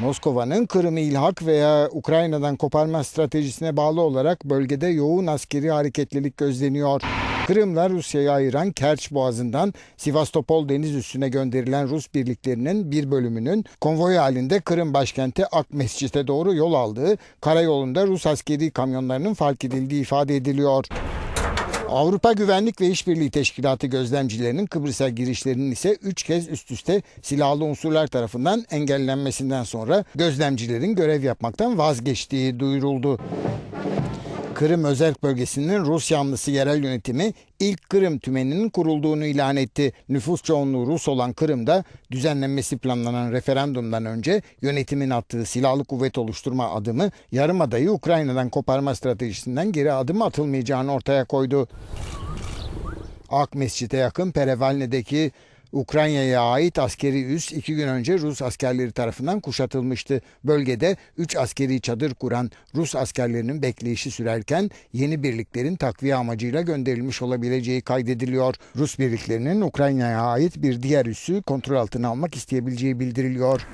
Moskova'nın Kırım'ı ilhak veya Ukrayna'dan koparma stratejisine bağlı olarak bölgede yoğun askeri hareketlilik gözleniyor. Kırım'la Rusya'yı ayıran Kerç Boğazı'ndan Sivastopol deniz üssüne gönderilen Rus birliklerinin bir bölümünün konvoy halinde Kırım başkenti Akmescit'e doğru yol aldığı karayolunda Rus askeri kamyonlarının fark edildiği ifade ediliyor. Avrupa Güvenlik ve İşbirliği Teşkilatı gözlemcilerinin Kıbrıs'a girişlerinin ise 3 kez üst üste silahlı unsurlar tarafından engellenmesinden sonra gözlemcilerin görev yapmaktan vazgeçtiği duyuruldu. Kırım Özerk Bölgesi'nin Rus yanlısı yerel yönetimi ilk Kırım tümeninin kurulduğunu ilan etti. Nüfus çoğunluğu Rus olan Kırım'da düzenlenmesi planlanan referandumdan önce yönetimin attığı silahlı kuvvet oluşturma adımı yarımadayı Ukrayna'dan koparma stratejisinden geri adım atılmayacağını ortaya koydu. Ak Mescid'e yakın Perevalne'deki Ukrayna'ya ait askeri üs iki gün önce Rus askerleri tarafından kuşatılmıştı. Bölgede 3 askeri çadır kuran Rus askerlerinin bekleyişi sürerken yeni birliklerin takviye amacıyla gönderilmiş olabileceği kaydediliyor. Rus birliklerinin Ukrayna'ya ait bir diğer üssü kontrol altına almak isteyebileceği bildiriliyor.